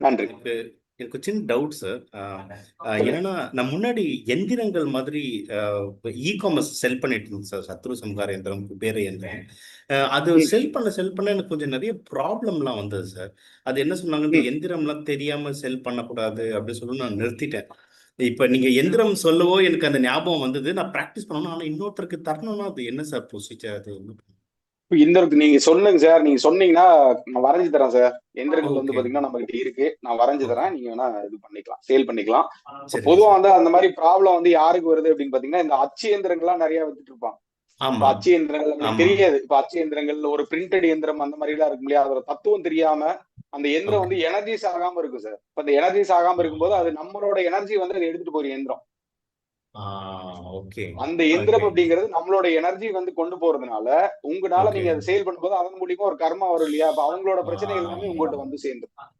நன்றி. எனக்கு சின்ன டவுட் சார் என்னன்னா நான் முன்னாடி எந்திரங்கள் மாதிரி இ காமர்ஸ் செல் பண்ணிட்டு இருந்தேன் சார் சத்ரு சம்ஹார எந்திரம் குபேர எந்திரம். அது. செல் பண்ண செல் பண்ண எனக்கு கொஞ்சம் நிறைய ப்ராப்ளம்லாம் வந்தது சார் அது என்ன சொன்னாங்க இந்த ம். எந்திரம்லாம் தெரியாம செல் பண்ணக்கூடாது அப்படின்னு சொல்லி நான் நிறுத்திட்டேன். இப்ப நீங்க எந்திரம் சொல்லவோ எனக்கு அந்த ஞாபகம் வந்தது. நான் ப்ராக்டிஸ் பண்ணணும் ஆனா இன்னொருத்தருக்கு தரணும்னா அது என்ன சார் ப்ரொசீஜர் அது? என்ன பண்ணணும்? இப்ப இந்த இருக்கு நீங்க சொல்லுங்க சார். நீங்க சொன்னீங்கன்னா நான் வரைஞ்சு தரேன் சார். எந்திரங்கள் வந்து. பாத்தீங்கன்னா நம்ம கிட்ட இருக்கு. நான் வரைஞ்சு தரேன். நீங்க வேணா இது பண்ணிக்கலாம். சேல் பண்ணிக்கலாம். பொதுவா. வந்து அந்த மாதிரி ப்ராப்ளம் வந்து யாருக்கு வருது அப்படின்னு பாத்தீங்கன்னா இந்த அச்சு எந்திரங்கள்லாம் நிறைய வித்துட்டு இருப்பாங்க. அச்சு எந்திரங்கள் தெரியாது. இப்ப அச்சு எந்திரங்கள் ஒரு பிரிண்டட் எந்திரம் அந்த மாதிரி எல்லாம் இருக்கும் இல்லையா? அதோட தத்துவம் தெரியாம அந்த எந்திரம். வந்து எனர்ஜிஸ் ஆகாம இருக்கும் சார். இப்ப அந்த எனர்ஜிஸ் ஆகாம இருக்கும்போது அது நம்மளோட எனர்ஜி வந்து அதை எடுத்துட்டு போற எந்திரம் அந்த எந்திரம் Okay. அப்படிங்கிறது நம்மளோட எனர்ஜி வந்து கொண்டு போறதுனால உங்களால. நீங்க அதை சேல் பண்ணும்போது அதன் மூலியமா ஒரு கர்மா வரும் இல்லையா அப்ப அவங்களோட பிரச்சனைகள். எல்லாமே உங்கள்கிட்ட வந்து சேர்ந்துரும்